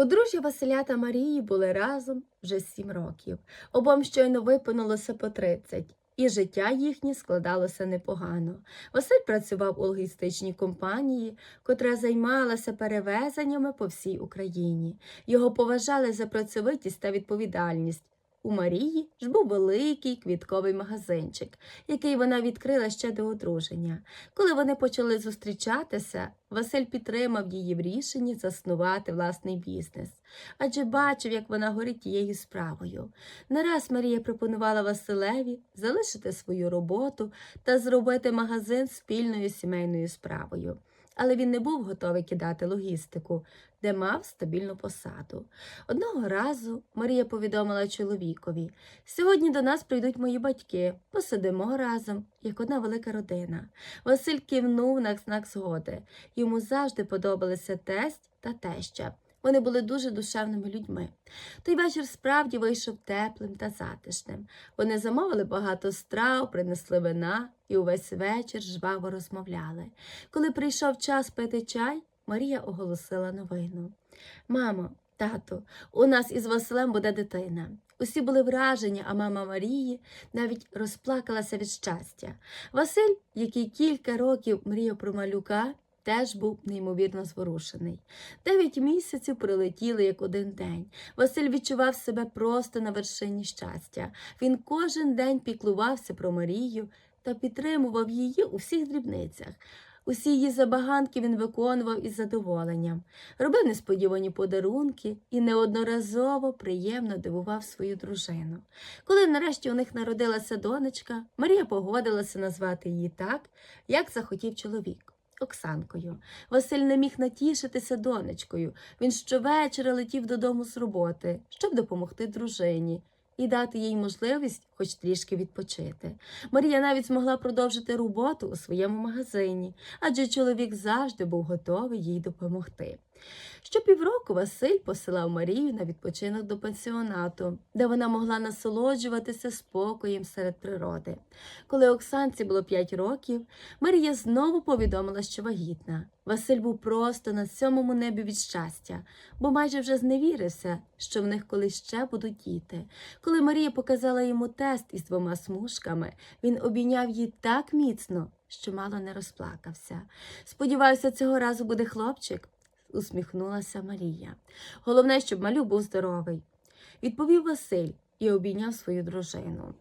Подружжя Василя та Марії були разом вже сім років. Обом щойно випинулося по 30, і життя їхнє складалося непогано. Василь працював у логістичній компанії, котра займалася перевезеннями по всій Україні. Його поважали за працьовитість та відповідальність. У Марії ж був великий квітковий магазинчик, який вона відкрила ще до одруження. Коли вони почали зустрічатися, Василь підтримав її в рішенні заснувати власний бізнес, адже бачив, як вона горить тією справою. Не раз Марія пропонувала Василеві залишити свою роботу та зробити магазин спільною сімейною справою. Але він не був готовий кидати логістику, де мав стабільну посаду. Одного разу Марія повідомила чоловікові: сьогодні до нас прийдуть мої батьки, посидимо разом, як одна велика родина. Василь кивнув на знак згоди. Йому завжди подобалися тесть та теща. Вони були дуже душевними людьми. Той вечір справді вийшов теплим та затишним. Вони замовили багато страв, принесли вина і увесь вечір жваво розмовляли. Коли прийшов час пити чай, Марія оголосила новину. Мамо, тату, у нас із Василем буде дитина. Усі були вражені, а мама Марії навіть розплакалася від щастя. Василь, який кілька років мріяв про малюка, теж був неймовірно зворушений. Дев'ять місяців пролетіли як один день. Василь відчував себе просто на вершині щастя. Він кожен день піклувався про Марію та підтримував її у всіх дрібницях. Усі її забаганки він виконував із задоволенням, робив несподівані подарунки і неодноразово приємно дивував свою дружину. Коли нарешті у них народилася донечка, Марія погодилася назвати її так, як захотів чоловік. Оксанкою. Василь не міг натішитися донечкою. Він щовечора летів додому з роботи, щоб допомогти дружині і дати їй можливість хоч трішки відпочити. Марія навіть змогла продовжити роботу у своєму магазині, адже чоловік завжди був готовий їй допомогти. Щопівроку Василь посилав Марію на відпочинок до пансіонату, де вона могла насолоджуватися спокоєм серед природи. Коли Оксанці було 5 років, Марія знову повідомила, що вагітна. Василь був просто на сьомому небі від щастя, бо майже вже зневірився, що в них колись ще будуть діти. Коли Марія показала йому тест із двома смужками, він обійняв її так міцно, що мало не розплакався. Сподіваюся, цього разу буде хлопчик, усміхнулася Марія. Головне, щоб малюк був здоровий, відповів Василь і обійняв свою дружину.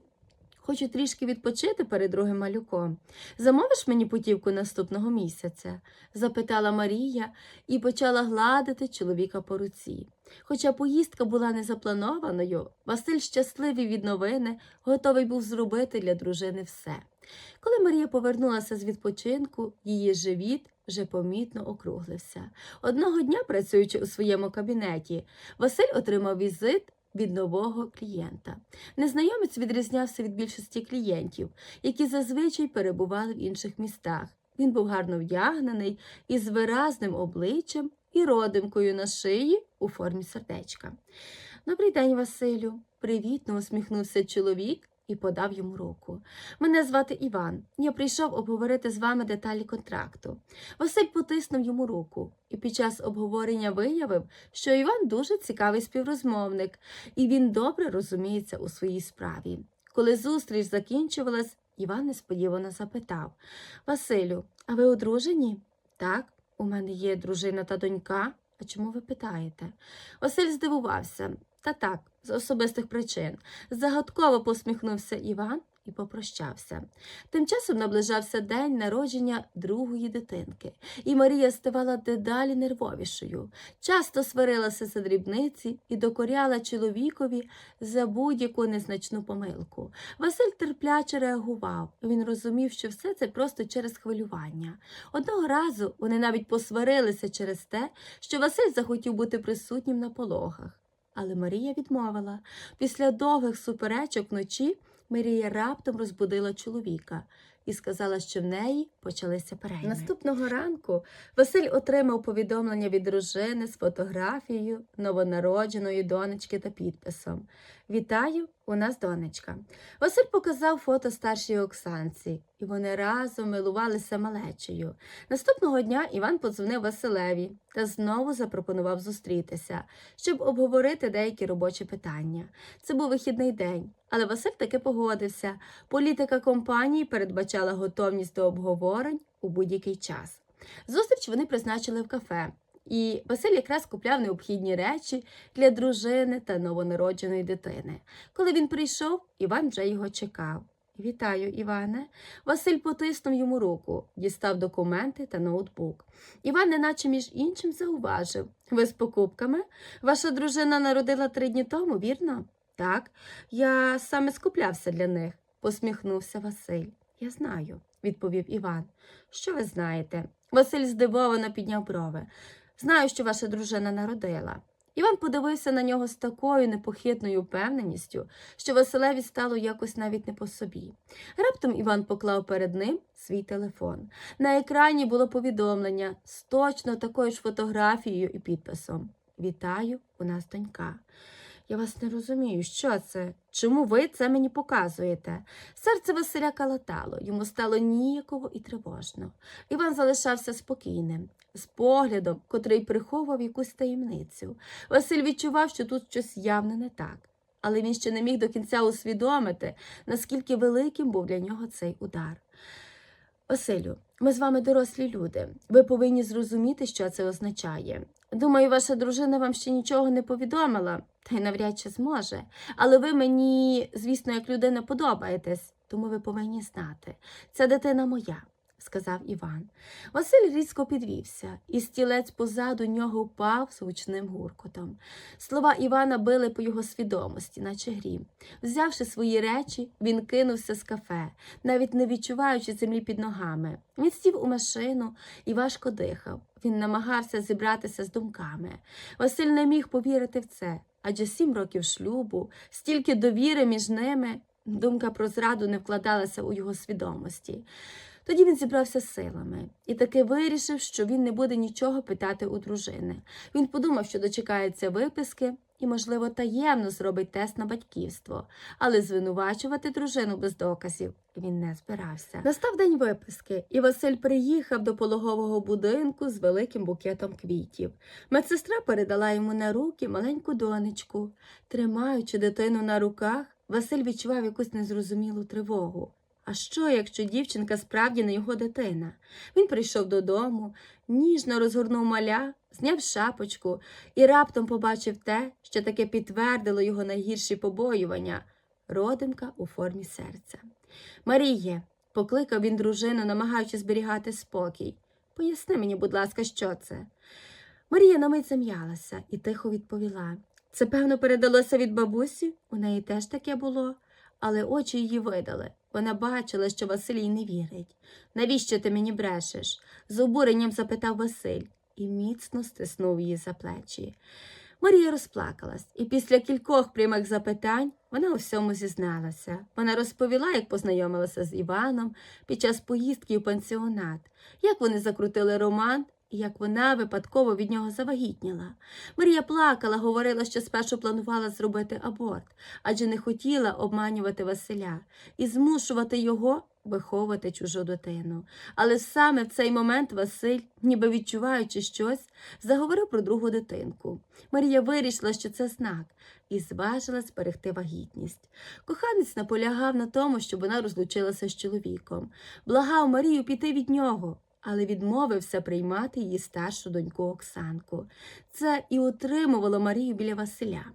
Хочу трішки відпочити перед другим малюком. Замовиш мені путівку наступного місяця? запитала Марія і почала гладити чоловіка по руці. Хоча поїздка була незапланованою, Василь, щасливий від новини, готовий був зробити для дружини все. Коли Марія повернулася з відпочинку, її живіт вже помітно округлився. Одного дня, працюючи у своєму кабінеті, Василь отримав візит від нового клієнта. Незнайомець відрізнявся від більшості клієнтів, які зазвичай перебували в інших містах. Він був гарно вдягнений із виразним обличчям і родимкою на шиї у формі сердечка. Добрий день, Василю, привітно усміхнувся чоловік і подав йому руку. Мене звати Іван. Я прийшов обговорити з вами деталі контракту. Василь потиснув йому руку і під час обговорення виявив, що Іван дуже цікавий співрозмовник, і він добре розуміється у своїй справі. Коли зустріч закінчувалась, Іван несподівано запитав Василю, а ви одружені? Так, у мене є дружина та донька. А чому ви питаєте? Василь здивувався. Та так, з особистих причин. Загадково посміхнувся Іван і попрощався. Тим часом наближався день народження другої дитинки, і Марія ставала дедалі нервовішою. Часто сварилася за дрібниці і докоряла чоловікові за будь-яку незначну помилку. Василь терпляче реагував. Він розумів, що все це просто через хвилювання. Одного разу вони навіть посварилися через те, що Василь захотів бути присутнім на пологах. Але Марія відмовила. Після довгих суперечок вночі Марія раптом розбудила чоловіка і сказала, що в неї почалися перейми. Наступного ранку Василь отримав повідомлення від дружини з фотографією новонародженої донечки та підписом. Вітаю, у нас донечка. Василь показав фото старшій Оксанці, і вони разом милувалися малечею. Наступного дня Іван подзвонив Василеві та знову запропонував зустрітися, щоб обговорити деякі робочі питання. Це був вихідний день, але Василь таки погодився. Політика компанії передбачала готовність до обговорень у будь-який час. Зустріч вони призначили в кафе. І Василь якраз купляв необхідні речі для дружини та новонародженої дитини. Коли він прийшов, Іван вже його чекав. Вітаю, Іване. Василь потиснув йому руку, дістав документи та ноутбук. Іван, неначе між іншим, зауважив. Ви з покупками? Ваша дружина народила три дні тому, вірно? Так, я саме скуплявся для них, посміхнувся Василь. Я знаю, відповів Іван. Що ви знаєте? Василь здивовано підняв брови. Знаю, що ваша дружина народила. Іван подивився на нього з такою непохитною впевненістю, що Василеві стало якось навіть не по собі. Раптом Іван поклав перед ним свій телефон. На екрані було повідомлення з точно такою ж фотографією і підписом Вітаю, у нас донька. Я вас не розумію, що це? Чому ви це мені показуєте? Серце Василя калатало, йому стало ніяково і тривожно. Іван залишався спокійним, з поглядом, котрий приховував якусь таємницю. Василь відчував, що тут щось явно не так, але він ще не міг до кінця усвідомити, наскільки великим був для нього цей удар. Василю, ми з вами дорослі люди. Ви повинні зрозуміти, що це означає. Думаю, ваша дружина вам ще нічого не повідомила, навряд чи зможе. Але ви мені, звісно, як людина подобаєтесь, тому ви повинні знати. Ця дитина моя, сказав Іван. Василь різко підвівся, і стілець позаду нього впав з гучним гуркотом. Слова Івана били по його свідомості, наче грім. Взявши свої речі, він кинувся з кафе, навіть не відчуваючи землі під ногами. Він сів у машину і важко дихав. Він намагався зібратися з думками. Василь не міг повірити в це, адже сім років шлюбу, стільки довіри між ними. Думка про зраду не вкладалася у його свідомості. Тоді він зібрався силами і таки вирішив, що він не буде нічого питати у дружини. Він подумав, що дочекається виписки і, можливо, таємно зробить тест на батьківство, але звинувачувати дружину без доказів він не збирався. Настав день виписки, і Василь приїхав до пологового будинку з великим букетом квітів. Медсестра передала йому на руки маленьку донечку. Тримаючи дитину на руках, Василь відчував якусь незрозумілу тривогу. А що, якщо дівчинка справді не його дитина? Він прийшов додому, ніжно розгорнув маля, зняв шапочку і раптом побачив те, що таке підтвердило його найгірші побоювання родимка у формі серця. Маріє, покликав він дружину, намагаючись зберігати спокій. Поясни мені, будь ласка, що це? Марія на мить зам'ялася і тихо відповіла. Це, певно, передалося від бабусі, у неї теж таке було, але очі її видали. Вона бачила, що Василь не вірить. Навіщо ти мені брешеш? з обуренням запитав Василь і міцно стиснув її за плечі. Марія розплакалась, і після кількох прямих запитань вона у всьому зізналася. Вона розповіла, як познайомилася з Іваном під час поїздки у пансіонат, як вони закрутили роман як вона випадково від нього завагітніла. Марія плакала, говорила, що спершу планувала зробити аборт, адже не хотіла обманювати Василя і змушувати його виховувати чужу дитину. Але саме в цей момент Василь, ніби відчуваючи щось, заговорив про другу дитинку. Марія вирішила, що це знак, і зважила зберегти вагітність. Коханець наполягав на тому, щоб вона розлучилася з чоловіком, благав Марію піти від нього. Але відмовився приймати її старшу доньку Оксанку. Це і утримувало Марію біля Василя.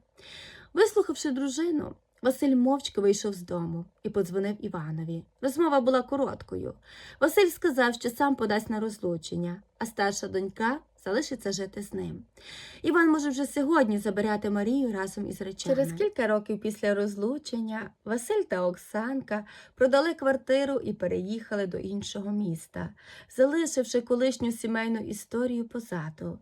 Вислухавши дружину, Василь мовчки вийшов з дому і подзвонив Іванові. Розмова була короткою. Василь сказав, що сам подасть на розлучення, а старша донька залишиться жити з ним. Іван може вже сьогодні забирати Марію разом із речами. Через кілька років після розлучення Василь та Оксанка продали квартиру і переїхали до іншого міста, залишивши колишню сімейну історію позаду.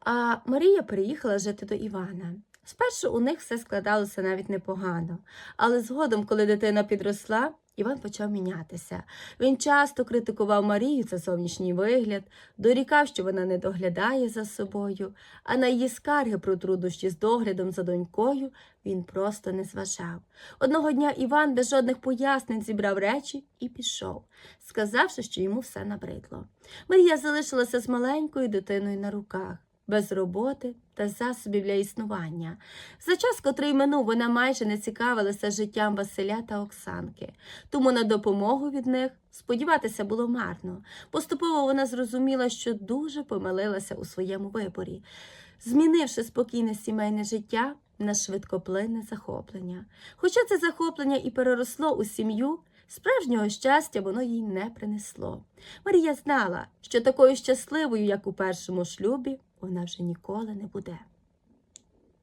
А Марія переїхала жити до Івана. Спершу у них все складалося навіть непогано, але згодом, коли дитина підросла, Іван почав мінятися. Він часто критикував Марію за зовнішній вигляд, дорікав, що вона не доглядає за собою, а на її скарги про труднощі з доглядом за донькою він просто не зважав. Одного дня Іван без жодних пояснень зібрав речі і пішов, сказавши, що йому все набридло. Марія залишилася з маленькою дитиною на руках, без роботи та засобів для існування. За час, котрий минув, вона майже не цікавилася життям Василя та Оксанки, тому на допомогу від них сподіватися було марно. Поступово вона зрозуміла, що дуже помилилася у своєму виборі, змінивши спокійне сімейне життя на швидкоплинне захоплення. Хоча це захоплення і переросло у сім'ю, справжнього щастя воно їй не принесло. Марія знала, що такою щасливою, як у першому шлюбі, вона вже ніколи не буде.